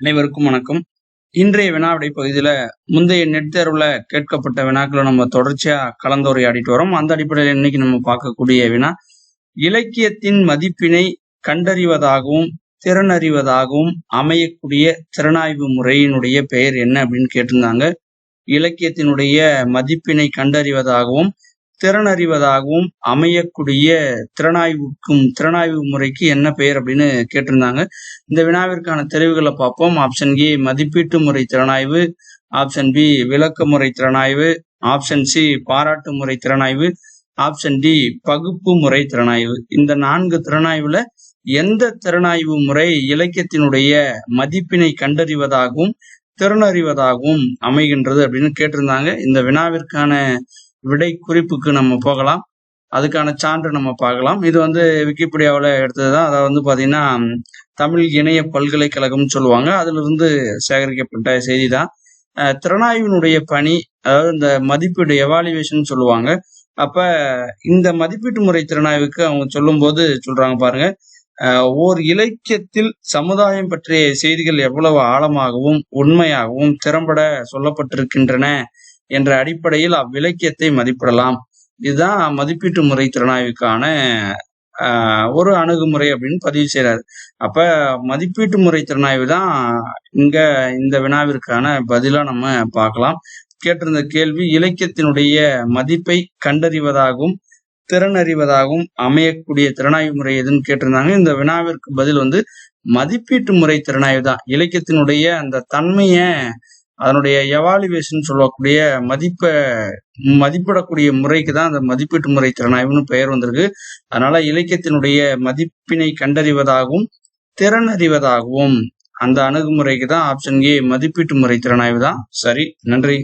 அனைவருக்கும் வணக்கம். இன்றைய வினாவிடை பகுதியில முந்தைய நெட் தேர்வுல கேட்கப்பட்ட வினாக்களை நம்ம தொடர்ச்சியா கலந்துரையாடிட்டு வரோம். அந்த அடிப்படையில் இன்னைக்கு நம்ம பார்க்கக்கூடிய வினா இலக்கியத்தின் மதிப்பினை கண்டறிவதாகவும் திறனறிவதாகவும் அமையக்கூடிய திறனாய்வு முறையினுடைய பெயர் என்ன அப்படின்னு கேட்டிருந்தாங்க. இலக்கியத்தினுடைய மதிப்பினை கண்டறிவதாகவும் திறனறிவதாகவும் அமையக்கூடிய திறனாய்வுக்கும் திறனாய்வு முறைக்கு என்ன பெயர் அப்படின்னு கேட்டிருந்தாங்க. இந்த வினாவிற்கான தெரிவுகளை பார்ப்போம். ஆப்ஷன் ஏ மதிப்பீட்டு முறை திறனாய்வு. ஆப்ஷன் பி விளக்க முறை திறனாய்வு. ஆப்ஷன் சி பாராட்டு முறை திறனாய்வு. ஆப்ஷன் டி பகுப்பு முறை திறனாய்வு. இந்த நான்கு திறனாய்வுல எந்த திறனாய்வு முறை இலக்கியத்தினுடைய மதிப்பினை கண்டறிவதாகவும் திறனறிவதாகவும் அமைகின்றது அப்படின்னு கேட்டிருந்தாங்க. இந்த வினாவிற்கான விடை குறிப்புக்கு நம்ம போகலாம். அதுக்கான சான்று நம்ம பார்க்கலாம். இது வந்து விக்கிபீடியாவில் எடுத்தது தான் அதை வந்து பார்த்தீங்கன்னா தமிழ் இணைய பல்கலைக்கழகம்னு சொல்லுவாங்க. அதிலிருந்து சேகரிக்கப்பட்ட செய்தி தான் திறனாய்வினுடைய பணி அதாவது இந்த மதிப்பீடு எவாலுவேஷன் சொல்லுவாங்க. அப்போ இந்த மதிப்பீட்டு முறை திறனாய்வுக்கு அவங்க சொல்லும்போது சொல்கிறாங்க பாருங்க. ஓர் இலக்கியத்தில் சமுதாயம் பற்றிய செய்திகள் எவ்வளவு ஆழமாகவும் உண்மையாகவும் திறம்பட சொல்லப்பட்டிருக்கின்றன. என்ற அடிப்படையில் அவ்விலக்கியத்தை மதிப்பிடலாம். இதுதான் மதிப்பீட்டு முறை திறனாய்வுக்கான ஒரு அணுகுமுறை அப்படின்னு பதிவு செய்கிறார் அப்ப மதிப்பீட்டு முறை திறனாய்வு தான் இங்க இந்த வினாவிற்கான பதிலா நம்ம பார்க்கலாம். கேட்டிருந்த கேள்வி இலக்கியத்தினுடைய மதிப்பை கண்டறிவதாகவும் திறனறிவதாகவும் அமையக்கூடிய திறனாய்வு முறை எதுன்னு கேட்டிருந்தாங்க. இந்த வினாவிற்கு பதில் வந்து மதிப்பீட்டு முறை திறனாய்வு தான். இலக்கியத்தினுடைய அந்த தன்மையை அதனுடைய எவாலுவேஷன் சொல்லக்கூடிய மதிப்பை மதிப்பிடக்கூடிய முறைக்கு தான் அந்த மதிப்பீட்டு முறை திறனாய்வுன்னு பெயர் வந்திருக்கு. அதனால இலக்கியத்தினுடைய மதிப்பினை கண்டறிவதாகவும் திறன் அறிவதாகவும் அந்த அணுகுமுறைக்கு தான் ஆப்ஷன் ஏ மதிப்பீட்டு முறை திறனாய்வு தான். சரி நன்றி.